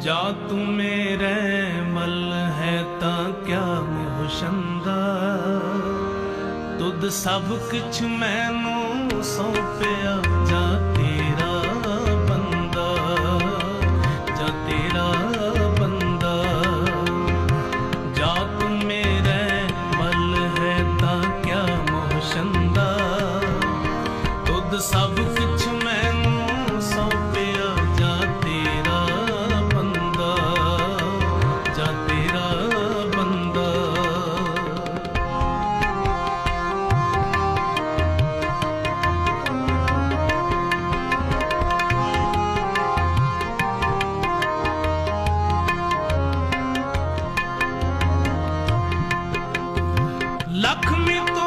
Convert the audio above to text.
ਜਾ ਤੂੰ ਮੇਰੇ ਮਲ ਹੈ ਤਾਂ ਕਿਆ ਮੁਹਸ਼ੰਦਾ ਤੁਧ ਸਭ ਕੁਛ ਮੈਨੂੰ ਸੌਂਪਿਆ ਜਾ ਤੇਰਾ ਬੰਦਾ ਜਾ ਤੇਰਾ ਬੰਦਾ ਜਾ ਤੂੰ ਮੇਰੇ ਮਲ ਹੈ ਤਾਂ ਕਿਆ ਮੁਹਸ਼ੰਦਾ ਤੁਧ ਸਭ ਲਖਮੀ ਤੋਂ